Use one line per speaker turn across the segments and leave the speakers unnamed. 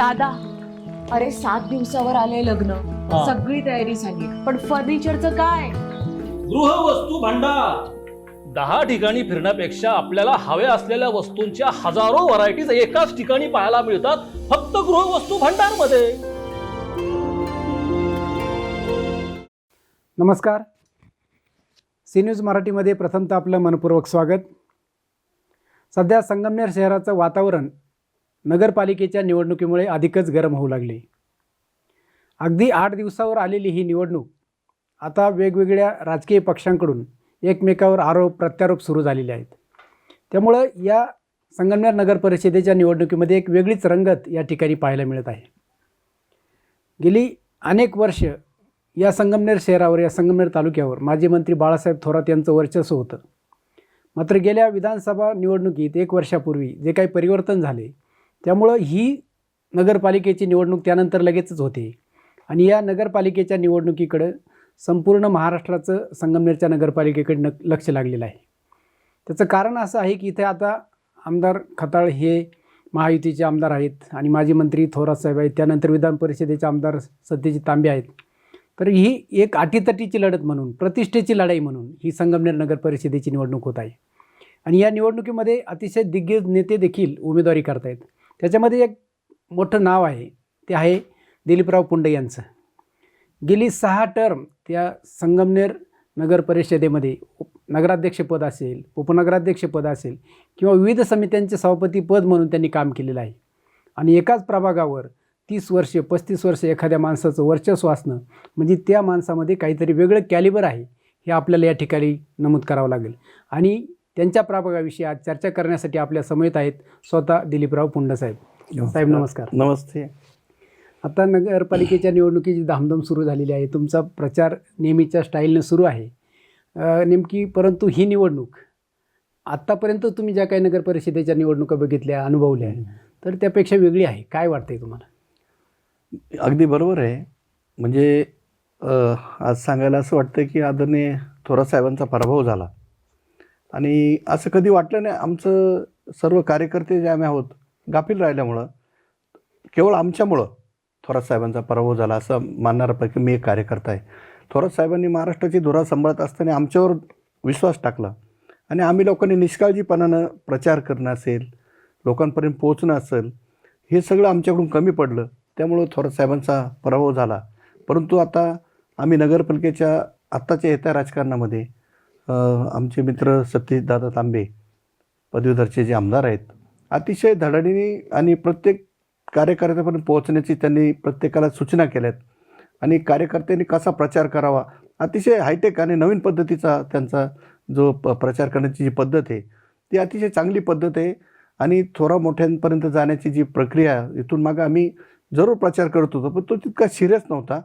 दादा अरे सात दिवसावर आले लग्न.
हा.
सगळी तयारी झाली. पण फर्निचरचं काय?
गृहवस्तू भांडार. दहा ठिकाणी फिरण्यापेक्षा आपल्याला हव्या असलेल्या वस्तूंच्या हजारो व्हरायटीज एकाच ठिकाणी पाहायला मिळतात फक्त गृहवस्तू भांडारमध्ये
नमस्कार. सी न्यूज मराठीमध्ये प्रथमतः आपलं मनपूर्वक स्वागत. सध्या संगमनेर शहराचं वातावरण नगरपालिकेच्या निवडणुकीमुळे अधिकच गरम होऊ लागले. अगदी आठ दिवसावर आलेली ही निवडणूक आता वेगवेगळ्या राजकीय पक्षांकडून एकमेकावर आरोप प्रत्यारोप सुरू झालेले आहेत. त्यामुळं या संगमनेर नगर परिषदेच्या निवडणुकीमध्ये एक वेगळीच रंगत या ठिकाणी पाहायला मिळत आहे. गेली अनेक वर्ष या संगमनेर शहरावर या संगमनेर तालुक्यावर माजी मंत्री बाळासाहेब थोरात यांचं वर्चस्व होतं. मात्र गेल्या विधानसभा निवडणुकीत एक वर्षापूर्वी जे काही परिवर्तन झाले त्यामुळं ही नगरपालिकेची निवडणूक त्यानंतर लगेचच होते. आणि या नगरपालिकेच्या निवडणुकीकडं संपूर्ण महाराष्ट्राचं संगमनेरच्या नगरपालिकेकडे न लक्ष लागलेलं आहे. त्याचं कारण असं आहे की इथे आता आमदार खताळ हे महायुतीचे आमदार आहेत आणि माजी मंत्री थोरात साहेब आहेत त्यानंतर विधान परिषदेचे आमदार सत्यजित तांबे आहेत. तर ही एक अटीतटीची लढत म्हणून प्रतिष्ठेची लढाई म्हणून ही संगमनेर नगर परिषदेची निवडणूक होत आहे. आणि या निवडणुकीमध्ये अतिशय दिग्गज नेते देखील उमेदवारी करतायत. त्याच्यामध्ये एक मोठं नाव आहे. ते आहे दिलीपराव पुंडे यांचं. गेली सहा टर्म त्या संगमनेर नगर परिषदेमध्ये उप- नगराध्यक्षपद असेल उपनगराध्यक्षपद असेल किंवा विविध समित्यांचे सभापतीपद म्हणून त्यांनी काम केलेलं आहे. आणि एकाच प्रभागावर तीस वर्ष पस्तीस वर्ष एखाद्या माणसाचं वर्चस्व असणं म्हणजे त्या माणसामध्ये काहीतरी वेगळं कॅलिबर आहे हे आपल्याला या ठिकाणी नमूद करावं लागेल. आणि त्यांच्या प्रभागाविषयी आज चर्चा करण्यासाठी आपल्या समेत आहेत स्वतः दिलीपराव पुंड साहेब. नमस्कार.
नमस्ते.
आता नगरपालिकेच्या निवडणुकीची धामधूम सुरू झालेली आहे. तुमचा प्रचार नेहमीच्या स्टाईलनं सुरू आहे. नेमकी परंतु ही निवडणूक आत्तापर्यंत तुम्ही ज्या काही नगर परिषदेच्या निवडणुका बघितल्या अनुभवल्या तर त्यापेक्षा वेगळी आहे. काय वाटतंय तुम्हाला?
अगदी बरोबर आहे. म्हणजे आज सांगायला असं वाटतं की आदरणीय थोरात साहेबांचा पराभव झाला. आणि असं कधी वाटलं नाही आमचं सर्व कार्यकर्ते जे आम्ही आहोत गाफील राहिल्यामुळं केवळ आमच्यामुळं थोरात साहेबांचा पराभव झाला असं मानणाऱ्यापैकी मी एक कार्यकर्ता आहे. थोरात साहेबांनी महाराष्ट्राची धुरा सांभाळत असताना आमच्यावर विश्वास टाकला आणि आम्ही लोकांनी निष्काळजीपणानं प्रचार करणं असेल लोकांपर्यंत पोहोचणं असेल हे सगळं आमच्याकडून कमी पडलं. त्यामुळं थोरात साहेबांचा पराभव झाला. परंतु आता आम्ही नगरपालिकेच्या आत्ताच्या येत्या राजकारणामध्ये आमचे मित्र सतीशदादा तांबे पदवीधरचे जे आमदार आहेत अतिशय धडाडीने आणि प्रत्येक कार्यकर्त्यापर्यंत पोहोचण्याची त्यांनी प्रत्येकाला सूचना केल्यात. आणि कार्यकर्त्यांनी कसा प्रचार करावा? अतिशय हायटेक आणि नवीन पद्धतीचा त्यांचा जो प प्रचार करण्याची जी पद्धत आहे ती अतिशय चांगली पद्धत आहे. आणि थोरा मोठ्यांपर्यंत जाण्याची जी प्रक्रिया इथून मागं आम्ही जरूर प्रचार करत होतो पण तो तितका सिरियस नव्हता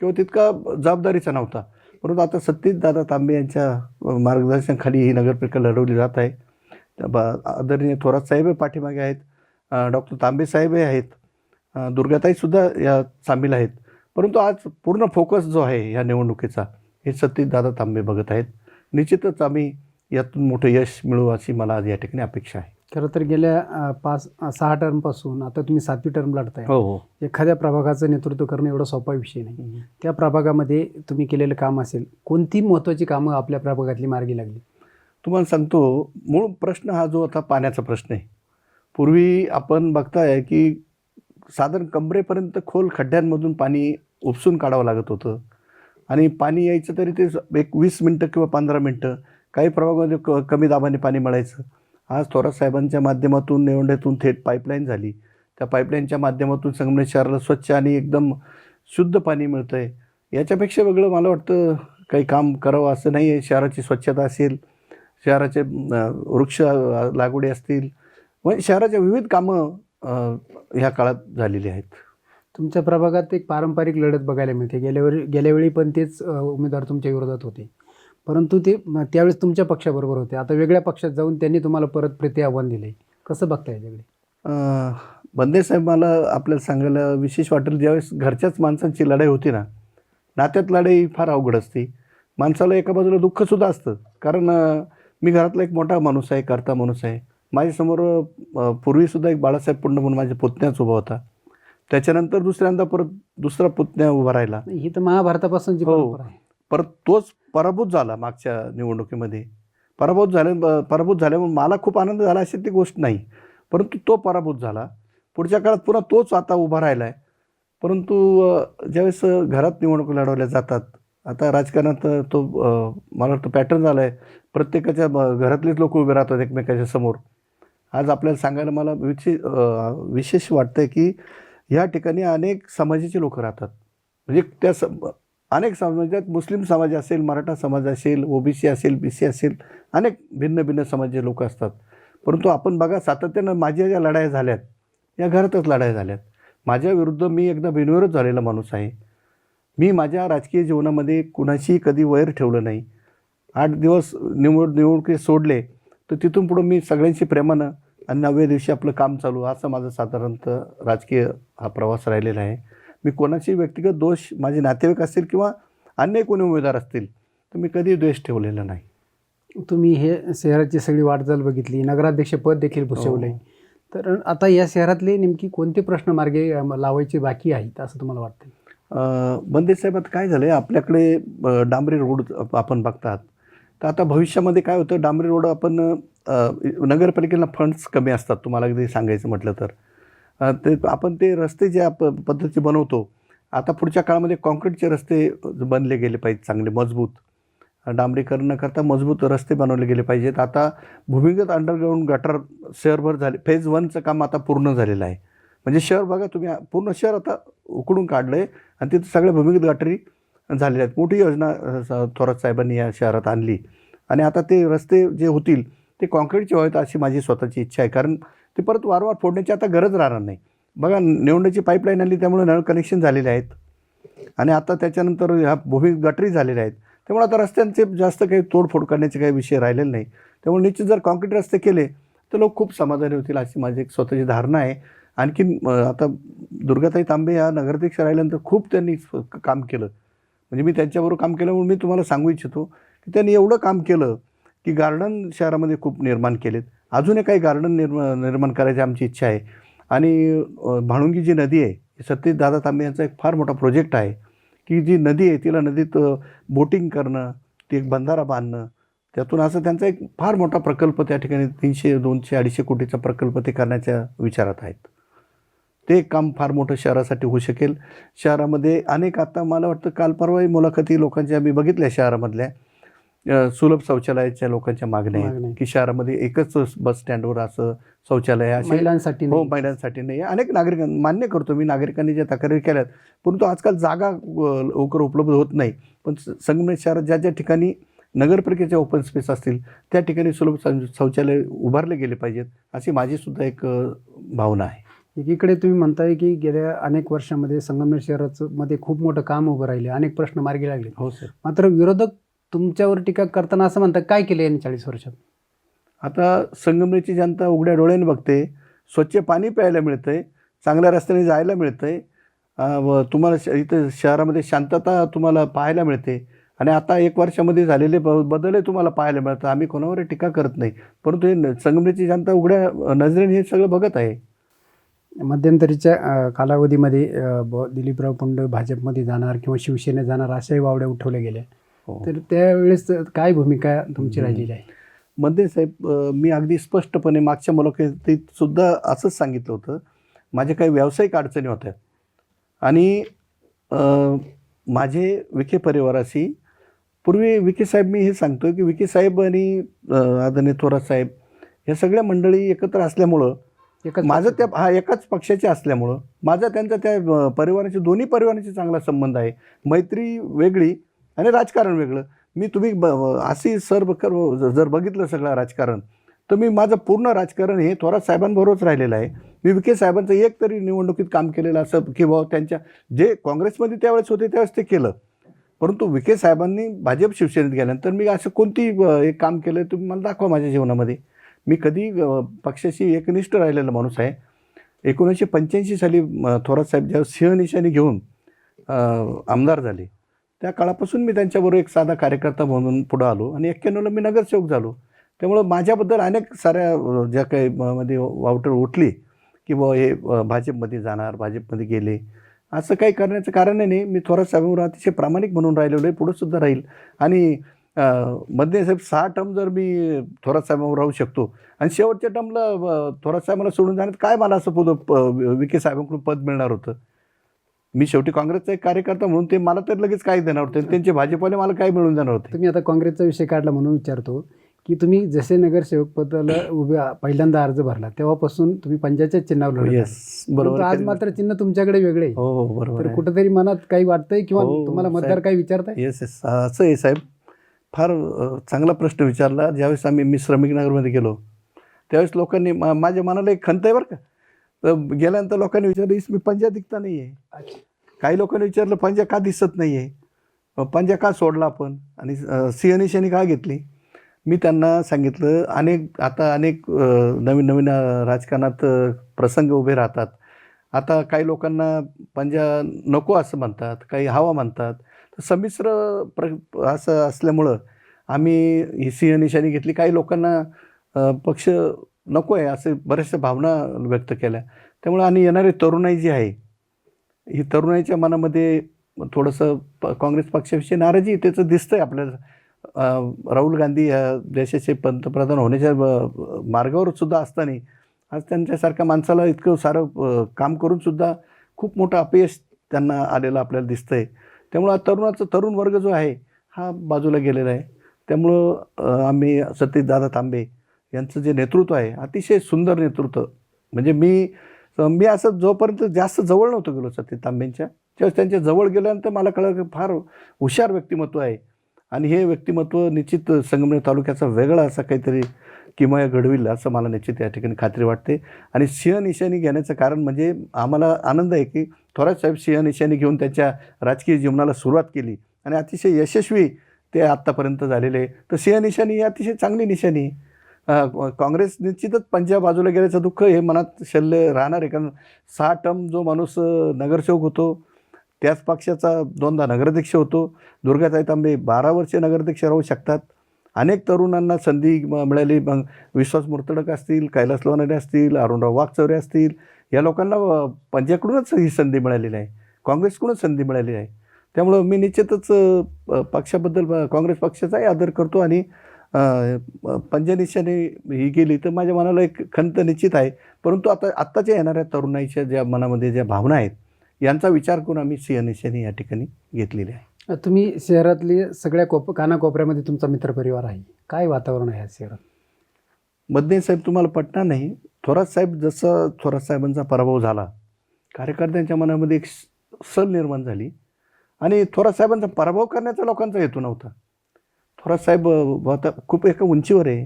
किंवा तितका जबाबदारीचा नव्हता. परंतु आता सत्तेत दादा तांबे यांच्या मार्गदर्शनाखाली ही नगरपालिका लढवली जात आहे. बा- आदरणीय थोरात साहेब पाठीमागे आहेत. डॉक्टर तांबे साहेब आहेत. दुर्गाताईसुद्धा या सामील आहेत. परंतु आज पूर्ण फोकस जो आहे या निवडणुकीचा हे सतीश दादा तांबे बघत आहेत. निश्चितच आम्ही यातून मोठं यश मिळू अशी मला आज या ठिकाणी अपेक्षा आहे.
खरं तर गेल्या पाच सहा टर्मपासून आता तुम्ही सातवी टर्म लढताय
हो हो.
एखाद्या प्रभागाचं नेतृत्व करणं एवढा सोपा विषय नाही. त्या प्रभागामध्ये तुम्ही केलेलं काम असेल कोणती महत्त्वाची कामं आपल्या प्रभागातली मार्गी लागली?
तुम्हाला सांगतो मूळ प्रश्न हा जो आता पाण्याचा प्रश्न आहे. पूर्वी आपण बघताय की साधारण कमरेपर्यंत खोल खड्ड्यांमधून पाणी उपसून काढावं लागत होतं. आणि पाणी यायचं तरी ते एक वीस मिनटं किंवा पंधरा मिनटं काही प्रभागामध्ये क कमी दाबाने पाणी मिळायचं. आज थोरात साहेबांच्या माध्यमातून निवंडेतून थेट पाईपलाईन झाली. त्या पाईपलाईनच्या माध्यमातून संगमनेर शहराला स्वच्छ आणि एकदम शुद्ध पाणी मिळतं आहे याच्यापेक्षा वेगळं मला वाटतं काही काम करावं असं नाही आहे शहराची स्वच्छता असेल शहराचे वृक्ष लागवडी असतील. व शहराच्या विविध कामं ह्या काळात झालेली आहेत.
तुमच्या प्रभागात एक पारंपरिक लढत बघायला मिळते. गेल्यावेळी गेल्यावेळी पण तेच उमेदवार तुमच्या विरोधात होते. परंतु ते त्यावेळेस तुमच्या पक्षाबरोबर होते. आता वेगळ्या पक्षात जाऊन त्यांनी तुम्हाला परत प्रति आव्हान दिले. कसं बघताय याच्याकडे
बंदे साहेब मला आपल्याला सांगायला विशेष वाटेल ज्यावेळेस घरच्याच माणसांची लढाई होती ना नात्यात लढाई फार अवघड असते. माणसाला एका बाजूला दुःखसुद्धा असतं. कारण मी घरातला एक मोठा माणूस आहे करता माणूस आहे. माझ्यासमोर पूर्वीसुद्धा एक बाळासाहेब पुंड म्हणून माझ्या पुतण्याच उभा होता. त्याच्यानंतर दुसऱ्यांदा परत दुसरा पुतण्या उभा राहिला.
ही तर महाभारतापासूनची
हो. परत तोच पराभूत झाला मागच्या निवडणुकीमध्ये. पराभूत झाल्या पराभूत झाल्यामुळे मला खूप आनंद झाला अशी ती गोष्ट नाही. परंतु तो पराभूत झाला. पुढच्या काळात पुन्हा तोच आता उभा राहिला आहे परंतु ज्यावेळेस घरात निवडणूक लढवल्या जातात आता राजकारणात तो मला वाटतं पॅटर्न झाला आहे प्रत्येकाच्या ब- घरातलेच लोक उभे राहतात एकमेकाच्या समोर. आज आपल्याला सांगायला मला विशेष विशेष वाटतं की या ठिकाणी अनेक समाजाचे लोक राहतात. म्हणजे त्या स अनेक समाजात मुस्लिम समाज असेल मराठा समाज असेल ओबीसी असेल बी सी असेल अनेक भिन्न भिन्न समाजाचे लोक असतात. परंतु आपण बघा सातत्यानं माझ्या ज्या लढाया झाल्यात या घरातच लढाया झाल्यात. माझ्या विरुद्ध मी एकदा बिनविरोध झालेला माणूस आहे. मी माझ्या राजकीय जीवनामध्ये कुणाशी कधी वैर ठेवलं नाही. आठ दिवस निवड निवडणुकी सोडले तर तिथून पुढं मी सगळ्यांशी प्रेमानं आणि नवव्या दिवशी आपलं काम चालू असं माझं साधारणतः राजकीय हा प्रवास राहिलेला आहे. मी कोणाची व्यक्तिगत दोष माझे नातेवाईक असतील किंवा अन्य कोणी उमेदवार असतील तर मी कधी द्वेष ठेवलेला नाही.
तुम्ही हे शहराची सगळी वाटचाल बघितली नगराध्यक्ष पद देखील भूषवले.
हो.
तर आता या शहरातले नेमकी कोणते प्रश्न मार्गे लावायचे बाकी आहेत असं तुम्हाला वाटतं
बंदे साहेब आता काय झालं आहे आपल्याकडे डांबरी रोड आपण बघतात. तर आता भविष्यामध्ये काय होतं डांबरी रोड आपण नगरपालिकेला फंड्स कमी असतात तुम्हाला अगदी सांगायचं म्हटलं तर. ते आपण ते रस्ते ज्या प पद्धतीचे बनवतो आता पुढच्या काळामध्ये कॉन्क्रीटचे रस्ते बनले गेले पाहिजेत चांगले मजबूत. डांबरीकरण न करता मजबूत रस्ते बनवले गेले पाहिजेत. आता भूमिगत अंडरग्राऊंड गटर शहरभर झाले फेज वनचं काम आता पूर्ण झालेलं आहे. म्हणजे शहर बघा तुम्ही पूर्ण शहर आता उकडून काढलं आहे आणि तिथं सगळ्या भूमिगत गटारी झालेल्या आहेत. मोठी योजना थोरात साहेबांनी या शहरात आणली. आणि आता ते रस्ते जे होतील ते कॉन्क्रीटचे व्हावेत अशी माझी स्वतःची इच्छा आहे. कारण ते परत वारंवार फोडण्याची आता गरज राहणार नाही. बघा निवडण्याची पाईपलाईन आली त्यामुळे नळ कनेक्शन झालेले आहेत. आणि आता त्याच्यानंतर ह्या भूमी गटरी झालेल्या आहेत. त्यामुळे आता रस्त्यांचे जास्त काही तोडफोड करण्याचे काही विषय राहिलेले नाही. त्यामुळे निश्चित जर कॉन्क्रीट रस्ते केले तर लोक खूप समाधानी होतील अशी माझी एक स्वतःची धारणा आहे. आणखीन आता दुर्गाताई तांबे या नगराध्यक्ष राहिल्यानंतर खूप त्यांनी काम केलं. म्हणजे मी त्यांच्याबरोबर काम केल्यामुळे मी तुम्हाला सांगू इच्छितो की त्यांनी एवढं काम केलं की गार्डन शहरामध्ये खूप निर्माण केलेत. अजूनही काही गार्डन निर्मा निर्माण करायची आमची इच्छा आहे. आणि अ, जी नदी आहे सतीश दादा तांबे यांचा एक फार मोठा प्रोजेक्ट आहे की जी नदी आहे तिला नदीत बोटिंग करणं ती एक बंधारा बांधणं त्यातून असं त्यांचा एक फार मोठा प्रकल्प त्या ठिकाणी तीनशे दोनशे अडीचशे कोटीचा प्रकल्प ते करण्याच्या विचारात आहेत. ते काम फार मोठं शहरासाठी होऊ शकेल. शहरामध्ये अनेक आता मला वाटतं काल परवाही मुलाखती लोकांच्या मी बघितल्या शहरामधल्या. सुलभ शौचालयाच्या लोकांच्या मागण्या. आहेत की शहरामध्ये एकच बस स्टँडवर असं शौचालय
महिलांसाठी
हो. महिलांसाठी नाही. अनेक नागरिकां मान्य करतो मी नागरिकांनी ज्या तक्रारी केल्यात परंतु आजकाल जागा लवकर उपलब्ध होत नाही. पण स- संगमेश्वर शहरात ज्या ज्या ठिकाणी नगरपालिकेच्या ओपन स्पेस असतील त्या ठिकाणी सुलभ शौचालय उभारले गेले पाहिजेत अशी माझी सुद्धा एक भावना आहे.
एकीकडे तुम्ही म्हणताय की गेल्या अनेक वर्षामध्ये संगमनेर शहराचं मध्ये खूप मोठं काम उभं राहिले अनेक प्रश्न मार्गी लागले
हो सर.
मात्र विरोधक तुमच्यावर टीका करताना असं म्हणतात काय केलं यांनी चाळीस वर्षात?
आता संगमनेरची जनता उघड्या डोळ्याने बघते स्वच्छ पाणी प्यायला मिळतंय चांगल्या रस्त्याने जायला मिळतंय व तुम्हाला श इथं शहरामध्ये शांतता तुम्हाला पाहायला मिळते आणि आता एक वर्षामध्ये झालेले ब बदलही तुम्हाला पाहायला मिळतं आम्ही कोणावर टीका करत नाही. परंतु हे संगमनेरची जनता उघड्या नजरेने हे सगळं बघत आहे.
मध्यंतरीच्या कालावधीमध्ये ब- दिलीपराव पुंड भाजपमध्ये जाणार किंवा शिवसेनेत जाणार अशाही वावड्या उठवल्या गेल्या. तर त्यावेळेस काय भूमिका तुमची राहिलेली आहे?
मध्ये साहेब मी अगदी स्पष्टपणे मागच्या मुलाखतीत सुद्धा असंच सांगितलं होतं. माझ्या काही व्यावसायिक अडचणी होत्या. आणि माझे विखे परिवाराशी पूर्वी विखे साहेब मी हे सांगतो की विखे साहेब आणि आदरणीय थोरात साहेब या सगळ्या मंडळी एकत्र असल्यामुळं
एकच
माझं त्या हा एकाच पक्षाचे असल्यामुळं माझा त्यांचा त्या परिवाराचे दोन्ही परिवारांशी चांगला संबंध आहे. मैत्री वेगळी आणि राजकारण वेगळं. मी तुम्ही ब अशी सर बकर जर बघितलं सगळं राजकारण तर मी माझं पूर्ण राजकारण हे थोरात साहेबांबरोबरच राहिलेलं आहे. मी विखे साहेबांचं एक तरी निवडणुकीत काम केलेलं असं की त्यांच्या जे काँग्रेसमध्ये त्यावेळेस होते त्यावेळेस ते केलं. परंतु विखे साहेबांनी भाजप शिवसेनेत गेल्यानंतर मी असं कोणती एक काम केलं तुम्ही मला दाखवा माझ्या जीवनामध्ये. मी कधी पक्षाशी एकनिष्ठ राहिलेला माणूस आहे. एकोणीसशे पंच्याऐंशी साली थोरात साहेब ज्या सिंहनिशाने घेऊन आमदार झाले. त्या काळापासून मी त्यांच्याबरोबर एक साधा कार्यकर्ता म्हणून पुढं आलो आणि एक्क्याण्णवला मी नगरसेवक झालो. त्यामुळं माझ्याबद्दल अनेक साऱ्या ज्या काही मध्ये वावटर उठली की बुवा हे भाजपमध्ये जाणार भाजपमध्ये गेले. असं काही करण्याचं कारण नाही. मी थोरात साहेबांवर अतिशय प्रामाणिक म्हणून राहिलेलो आहे. पुढं सुद्धा राहील. आणि मध्ये साहेब सहा टर्म जर मी थोरात साहेबांवर राहू शकतो आणि शेवटच्या टर्मला थोरात साहेबांना सोडून जाण्यात काय मला असं पद प- विखे साहेबांकडून पद मिळणार होतं? मी शेवटी काँग्रेसचा एक कार्यकर्ता म्हणून ते मला तर लगेच काय देणार होते त्यांचे भाजपवाले मला काय मिळून देणार होते
तुम्ही आता काँग्रेसचा विषय काढला म्हणून विचारतो की तुम्ही जसे नगरसेवक पदाला उभे पहिल्यांदा अर्ज भरला तेव्हापासून तुम्ही पंजाच्या चिन्हावर
येस. बरोबर
आज. मात्र चिन्ह तुमच्याकडे वेगळे.
हो हो बरोबर
तर. कुठेतरी मनात काही वाटतंय किंवा
हो,
तुम्हाला मतदार. काही विचारताय
येस येस असं आहे साहेब फार चांगला प्रश्न विचारला ज्यावेळेस आम्ही मी श्रमिक नगरमध्ये गेलो त्यावेळेस लोकांनी माझ्या मनाला एक खंत आहे बरं का तर गेल्यानंतर लोकांनी विचारलं इसमी पंजा दिसता नाही आहे. काही लोकांनी विचारलं पंजा का दिसत नाही आहे? पंजा का सोडला आपण? आणि अ, सिंहनिशाणी का घेतली? मी त्यांना सांगितलं अनेक आता अनेक नवीन नवीन राजकारणात प्रसंग उभे राहतात. आता काही लोकांना पंजा नको असं म्हणतात काही हवा म्हणतात. तर संमिश्र प्र असं असल्यामुळं आम्ही ही सिंहनिशाणी घेतली. काही लोकांना पक्ष नको आहे असे बऱ्याचशा भावना व्यक्त केल्या. त्यामुळे आणि येणारी तरुणाई जी आहे ही तरुणाईच्या मनामध्ये थोडंसं प काँग्रेस पक्षाविषयी नाराजी त्याचं दिसतंय आपल्याला. राहुल गांधी ह्या देशाचे पंतप्रधान होण्याच्या मार्गावरसुद्धा मार्गावर सुद्धा असताना आज त्यांच्यासारख्या माणसाला इतकं सारं काम करूनसुद्धा खूप मोठं अपयश त्यांना आलेलं आपल्याला दिसतं आहे त्यामुळं तरुणाचा तरुण वर्ग जो आहे हा बाजूला गेलेला आहे. त्यामुळं आम्ही आम्ही सतीशदादा तांबे यांचं जे नेतृत्व आहे अतिशय सुंदर नेतृत्व. म्हणजे मी मी असं जोपर्यंत जास्त जवळ नव्हतो गेलो सत्य तांबेंच्या त्यावेळेस त्यांच्या जवळ गेल्यानंतर मला कळलं की फार हुशार व्यक्तिमत्व आहे. आणि हे व्यक्तिमत्व निश्चित संगमनेर तालुक्याचा वेगळा असा काहीतरी किमया घडविल असं मला निश्चित या ठिकाणी खात्री वाटते. आणि सिंहनिशाणी घेण्याचं कारण म्हणजे आम्हाला आनंद आहे की थोरात साहेब सिंहनिशाणी घेऊन त्यांच्या राजकीय जीवनाला सुरुवात केली. आणि अतिशय यशस्वी ते आत्तापर्यंत झालेले. आहे तर सिंहनिशाणी ही अतिशय चांगली निशाणी आहे. काँग्रेस निश्चितच पंजाब बाजूला गेल्याचं दुःख हे मनात शल्य राहणार आहे. कारण सहा टर्म जो माणूस नगरसेवक होतो त्याच पक्षाचा दोनदा नगराध्यक्ष होतो. दुर्गाताई तांबे बारा वर्षे नगराध्यक्ष राहू शकतात. अनेक तरुणांना संधी मिळाली. मग विश्वास मुर्तडक असतील कैलास लोणारे असतील अरुणराव वाघचौरे असतील या लोकांना पंजाकडूनच ही संधी मिळालेली आहे. काँग्रेसकडूनच संधी मिळालेली आहे. त्यामुळं मी निश्चितच पक्षाबद्दल काँग्रेस पक्षाचाही आदर करतो आणि पंजनिशाने ही गेली तर माझ्या मनाला एक खंत निश्चित आहे. परंतु आता आत्ताच्या येणाऱ्या तरुणाईच्या ज्या मनामध्ये ज्या भावना आहेत यांचा विचार करून आम्ही सिंहनिशाने या ठिकाणी घेतलेली आहे.
तुम्ही शहरातली सगळ्या कोप कानाकोपऱ्यामध्ये तुमचा मित्रपरिवार आहे. काय वातावरण आहे या शहरात?
मदने साहेब तुम्हाला पटणार नाही. थोरात साहेब जसं थोरात साहेबांचा पराभव झाला कार्यकर्त्यांच्या मनामध्ये एक सल निर्माण झाली. आणि थोरात साहेबांचा पराभव करण्याचा लोकांचा हेतू नव्हता. थोरात साहेब आता खूप एका उंचीवर आहे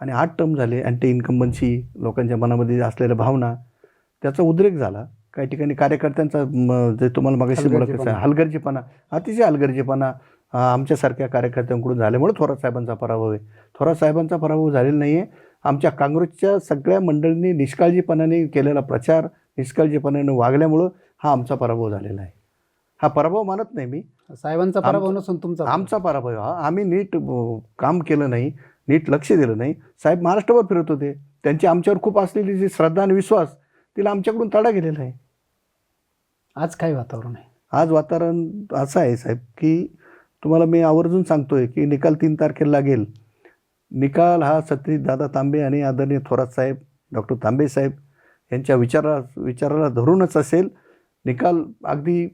आणि आठ टर्म झाले अँटी इन्कम्बन्सी लोकांच्या मनामध्ये असलेल्या भावना त्याचा उद्रेक झाला. काही ठिकाणी कार्यकर्त्यांचा म, जे तुम्हाला मागाशी मुलाखत
हलगर्जीपणा.
अतिशय हलगर्जीपणा आमच्यासारख्या कार्यकर्त्यांकडून झाल्यामुळे थोरात साहेबांचा पराभव आहे. थोरात साहेबांचा पराभव झालेला नाही आहे आमच्या काँग्रेसच्या सगळ्या मंडळींनी निष्काळजीपणाने केलेला प्रचार निष्काळजीपणाने वागल्यामुळं हा आमचा पराभव झालेला आहे. हा पराभव मानत नाही मी.
साहेबांचा पराभव नसून तुमचा
आमचा पराभव हा आम्ही नीट काम केलं नाही नीट लक्ष दिलं नाही. साहेब महाराष्ट्रभर फिरत होते. त्यांची आमच्यावर खूप असलेली जी श्रद्धा आणि विश्वास तिला आमच्याकडून तडा गेलेला आहे.
आज काय वातावरण आहे?
आज वातावरण असं आहे साहेब की तुम्हाला मी आवर्जून सांगतोय की निकाल तीन तारखेला लागेल. निकाल हा सतीश दादा तांबे आणि आदरणीय थोरात साहेब डॉक्टर तांबे साहेब यांच्या विचारा विचाराला धरूनच असेल. निकाल अगदी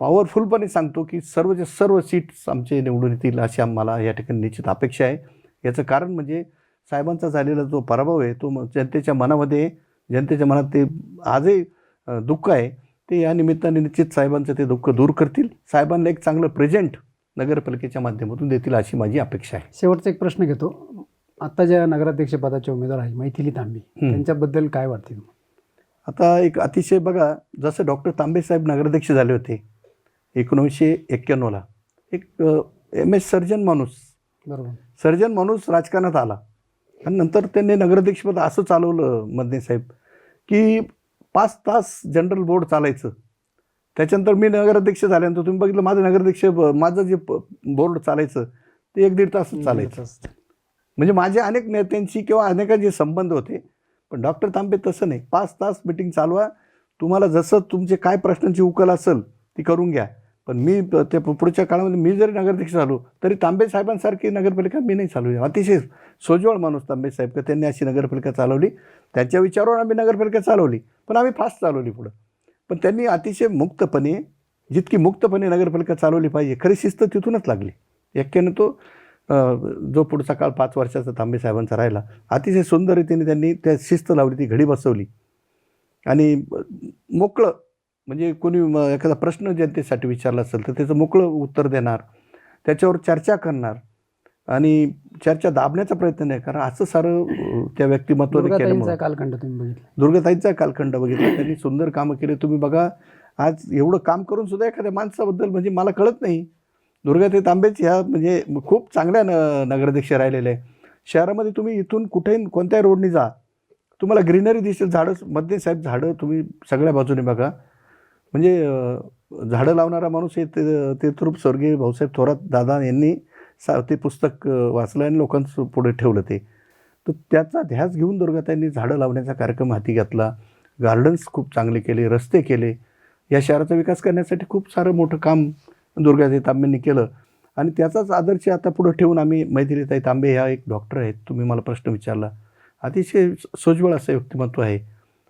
पॉवरफुलपणे सांगतो की सर्वचे सर्व सीट्स आमचे निवडून येतील अशी आम्हाला या ठिकाणी निश्चित अपेक्षा आहे याचं कारण म्हणजे साहेबांचा झालेला जो पराभव आहे तो जनतेच्या मनामध्ये. जनतेच्या मनात ते आजही दुःख आहे ते या निमित्ताने निश्चित साहेबांचं ते दुःख दूर करतील साहेबांना एक चांगलं प्रेझेंट नगरपालिकेच्या माध्यमातून देतील अशी माझी अपेक्षा आहे
शेवटचा एक प्रश्न घेतो आता ज्या नगराध्यक्ष पदाचे उमेदवार आहे मैथिली तांबे. त्यांच्याबद्दल काय वाटते?
आता एक अतिशय बघा जसं डॉक्टर तांबे साहेब नगराध्यक्ष झाले होते एकोणीसशे एक्क्याण्णवला. एक एम. एस. सर्जन माणूस.
बरोबर.
सर्जन माणूस राजकारणात आला. आणि नंतर त्यांनी नगराध्यक्षपद असं चालवलं मदने साहेब की पाच तास जनरल बोर्ड चालायचं. त्याच्यानंतर मी नगराध्यक्ष झाल्यानंतर तुम्ही बघितलं माझं नगराध्यक्ष माझं जे बोर्ड चालायचं ते एक दीड तासच चालायचं. म्हणजे माझे अनेक नेत्यांशी किंवा अनेकांचे संबंध होते पण डॉक्टर तांबे तसं नाही. पाच तास मिटिंग चालवा. तुम्हाला जसं तुमचे काय प्रश्नांची उकल असेल ती करून घ्या. पण मी प- ते पुढच्या काळामध्ये मी जरी नगराध्यक्ष झालो तरी तांबे साहेबांसारखी नगरपालिका मी नाही चालवली. अतिशय सोज्वळ माणूस तांबे साहेब का त्यांनी अशी नगरपालिका चालवली. त्यांच्या विचारावर आम्ही नगरपालिका चालवली पण आम्ही फास्ट चालवली पुढं. पण त्यांनी अतिशय मुक्तपणे जितकी मुक्तपणे नगरपालिका चालवली पाहिजे खरी शिस्त तिथूनच लागली. एक्क्यानं तो जो पुढचा काळ पाच वर्षाचा तांबे साहेबांचा राहिला अतिशय सुंदर रीतीने त्यांनी त्या शिस्त लावली ती घडी बसवली. आणि मोकळं म्हणजे कोणी एखादा प्रश्न जनतेसाठी विचारला असेल तर त्याचं मोकळं उत्तर देणार त्याच्यावर चर्चा करणार आणि चर्चा दाबण्याचा प्रयत्न नाही करा. असं सारं त्या व्यक्तिमत्वाने
कालखंड तुम्ही बघितला.
दुर्गाताईंचा कालखंड बघितला. त्यांनी सुंदर कामं केले. तुम्ही बघा आज एवढं काम करून सुद्धा एखाद्या माणसाबद्दल म्हणजे मला कळत नाही. दुर्गाताई तांबेच ह्या म्हणजे खूप चांगल्या न नगराध्यक्ष राहिलेल्या आहे शहरामध्ये तुम्ही इथून कुठेही कोणत्याही रोडनी जा. तुम्हाला ग्रीनरी दिसेल झाडं मध्ये साहेब झाडं तुम्ही सगळ्या बाजूने बघा. म्हणजे झाडं लावणारा माणूस हे ते तेथरूप स्वर्गीय भाऊसाहेब थोरात दादा यांनी सा ते पुस्तक वाचलं आणि लोकांचं पुढे ठेवलं ते. तर त्याचा ध्यास घेऊन दुर्गाताईंनी झाडं लावण्याचा कार्यक्रम हाती घातला. गार्डन्स खूप चांगले केले रस्ते केले. या शहराचा विकास करण्यासाठी खूप सारं मोठं काम दुर्गाताई तांबेंनी केलं. आणि त्याचाच आदर्श आता पुढं ठेवून आम्ही मैथिलीताई तांबे ह्या एक डॉक्टर आहेत तुम्ही मला प्रश्न विचारला. अतिशय सोज्वळ असं व्यक्तिमत्व आहे.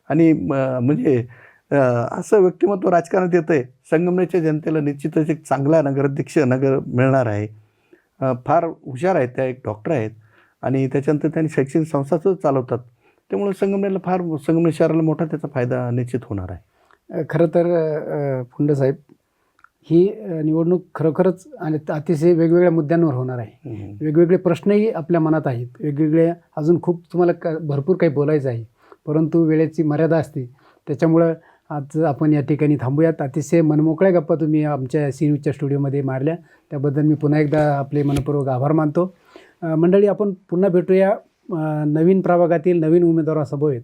आणि म- म्हणजे असं व्यक्तिमत्व राजकारणात येतं आहे संगमनेरच्या जनतेला निश्चितच एक चांगला नगराध्यक्ष नगर मिळणार आहे. फार हुशार आहेत त्या एक डॉक्टर आहेत. आणि त्याच्यानंतर त्यांनी शैक्षणिक संस्थाच चालवतात. त्यामुळे संगमनेरला फार संगमनेर शहराला मोठा त्याचा फायदा निश्चित होणार आहे.
खरं तर अ, फुंड साहेब ही निवडणूक खरोखरच आणि अतिशय वेगवेगळ्या मुद्द्यांवर होणार आहे. वेगवेगळे प्रश्नही आपल्या मनात आहेत. वेगवेगळे अजून खूप तुम्हाला क भरपूर काही बोलायचं आहे. परंतु वेळेची मर्यादा असते. त्याच्यामुळं आज आपण या ठिकाणी थांबूयात. अतिशय मनमोकळ्या गप्पा तुम्ही आमच्या सी न्यूजच्या स्टुडिओमध्ये मारल्या. त्याबद्दल मी पुन्हा एकदा आपले मनपूर्वक आभार मानतो. मंडळी आपण पुन्हा भेटूया नवीन प्रभागातील नवीन उमेदवारासमवेत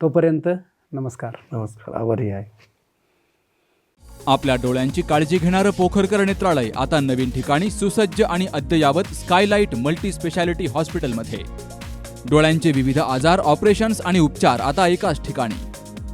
तोपर्यंत नमस्कार.
नमस्कार. आभारी आहे.
आपल्या डोळ्यांची काळजी घेणारं पोखरकर नेत्रालय आता नवीन ठिकाणी सुसज्ज आणि अद्ययावत स्कायलाइट मल्टी स्पेशालिटी हॉस्पिटलमध्ये. डोळ्यांचे विविध आजार ऑपरेशन्स आणि उपचार आता एकाच ठिकाणी.